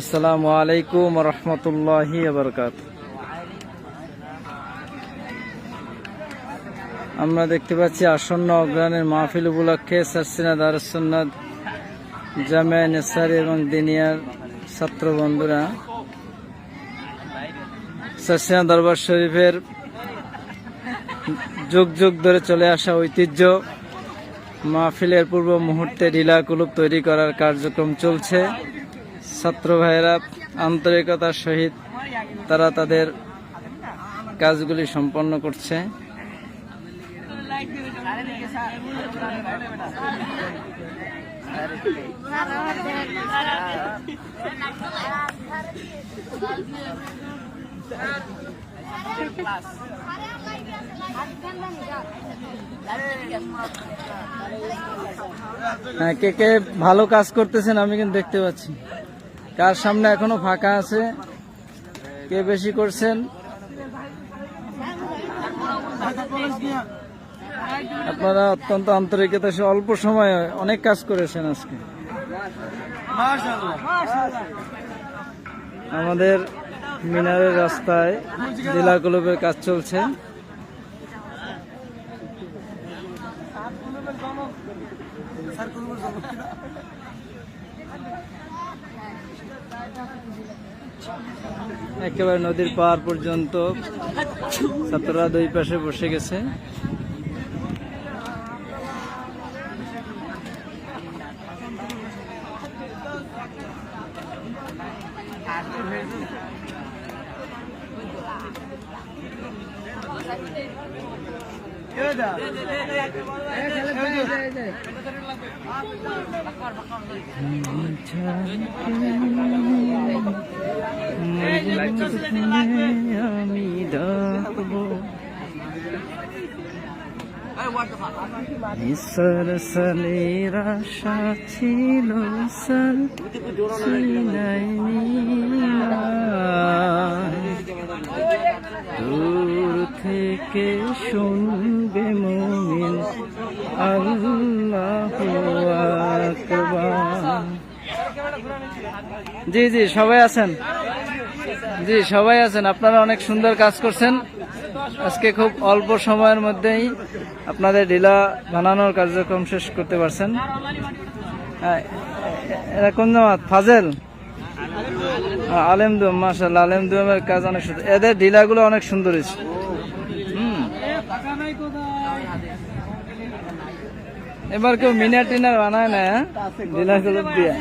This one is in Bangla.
আসসালামু আলাইকুম রহমতুল্লাহি আমরা দেখতে পাচ্ছি আসন্ন অগ্রাণের মাহফিল উপলক্ষে সাসিনা দারুসন্নাদ জামিয়া নেসারি এবং দিনিয়ার ছাত্র বন্ধুরা। সাসিনা দরবার শরীফের যুগ যুগ ধরে চলে আসা ঐতিহ্য মাহফিলের পূর্ব মুহূর্তে ঢিলা কুলুপ তৈরি করার কার্যক্রম চলছে। ছাত্র ভাইয়েরা, আন্তরিকতার সহিত তারা তাদের কাজগুলি সম্পন্ন করছে। হ্যাঁ কে কে ভালো কাজ করতেছেন আমি কিন্তু দেখতে পাচ্ছি। কার সামনে এখনও ফাঁকা আছে? কে বেশি করছেন? আপনারা অত্যন্ত আন্তরিকতা সে অল্প সময়ে অনেক কাজ করেছেন আজকে। আমাদের মিনারের রাস্তায় জেলা ক্লবের কাজ চলছে। একেবারে নদীর পার পর্যন্ত ছাত্ররা দুই পাশে বসে গেছে। আমি ডাকবো সরসলের আশা ছিল সর দূর থেকে শুনবে মুমিন আল্লাহ জি জি, সবাই আছেন? জি, সবাই আছেন। আপনারা অনেক সুন্দর কাজ করছেন। আজকে খুব অল্প সময়ের মধ্যেই আপনাদের ঢিলা বানানোর কার্যক্রম শেষ করতে পারছেন। হ্যাঁ, এরা ফাজেল? আলেমদুম মাসাল্লাহ আলেমদুমের কাজ অনেক সুন্দর। এদের ঢিলাগুলো অনেক সুন্দর হুম। এবার কেউ মিনার টিনার বানায় না হ্যাঁ? ঢিলাগুলো দিয়ে।